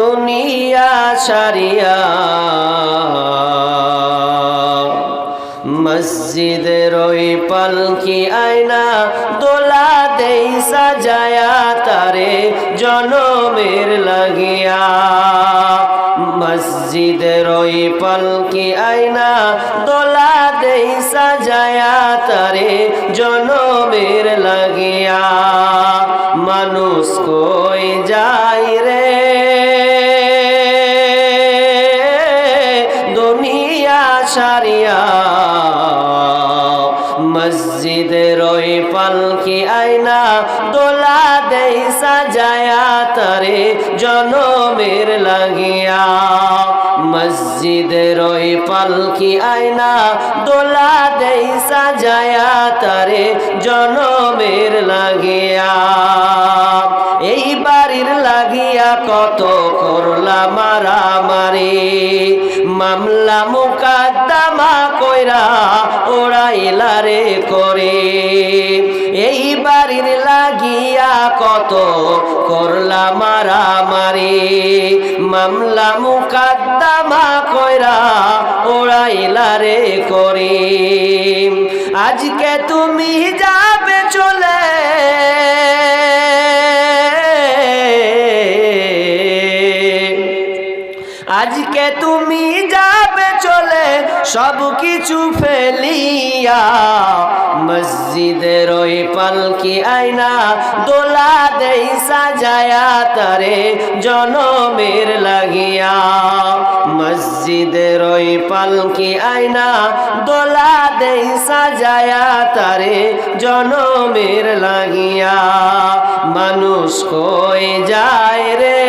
दुनिया सारिया मस्जिद रोई पल की आईना दोला दे सजाया तारे मेर लगिया मस्जिद रोई पल की आईना दोला दे सजाया तारे मेर लगिया ઉસ કોઈ જાય રે ਦੁનિયાશારિયા મસ્જિદ રોય પલકી આયના ડોલા દેઈ સજાયા તારે જનોમેર લાગિયા મસ્જિદ રોય પલકી આયના ડોલા દેઈ સજાયા તારે જનોમેર લાગિયા কত করলাম মারামারি মামলা মুকাদ্দামা কইরা ওড়াইলা রে করে এই বাড়ির লাগিয়া কত করলাম মারামারি মামলা মুকাদ্দামা কইরা ওড়াইলা রে করে আজকে তুমি যাবে চ আজকে তুমি যাবে চলে সব কিছু ফেলিয়া মসজিদের ওই পালকি আয়না দোলা দেই সাজায়া তারে জনমের লাগিয়া মসজিদের ওই পালকি আয়না দোলা দেই সাজায়া তারে জনমের লাগিয়া মানুষ কই যায় রে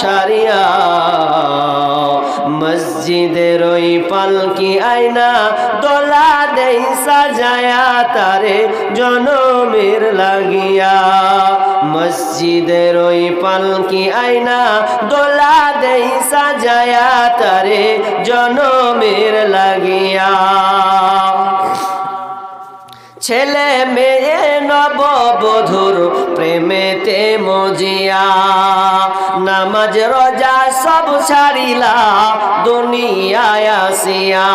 छारिया मस्जिद रोई पल की आईना दोला दे सजाया तारे जनमेर लगिया मस्जिद रोई पल की आईना दोला दे सजाया तारे मेर लगिया छेले বধুর প্রেমেতে মজিয়া নামাজ রজা সব ছাড়িলা দুনিয়ায় আসিয়া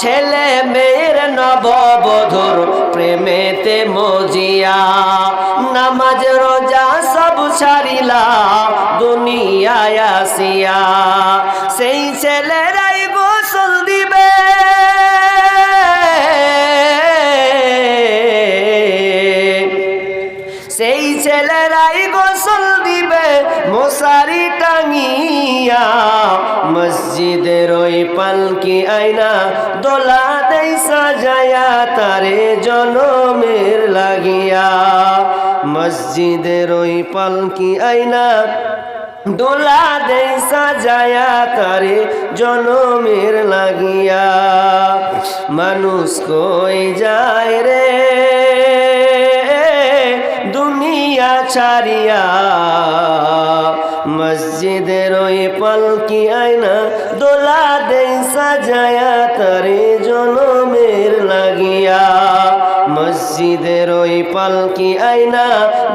ছেলে মেয়ের নববধুর প্রেমেতে মজিয়া নামাজ রোজা সব ছাড়িলা দুনিয়ায় আসিয়া সেই ছেলেরা चेहराई गोसल दीबे मोसारी टांगिया मस्जिद रोई पल की आईना दोला दे सजाया तारे जनो मेर लगिया मस्जिद रोई पल की आईना दोला दे सजाया तारे जनो मेर लगिया मनुष्य जाए रे দিয়া চারিয়া মসজিদের ওই পালকি আয়না দোলা দেই সাজায়া তারে জনমের লাগিয়া মসজিদের ওই পালকি আয়না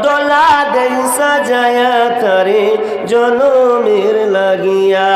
দোলা দেই সাজায়া তারে জনমের লাগিয়া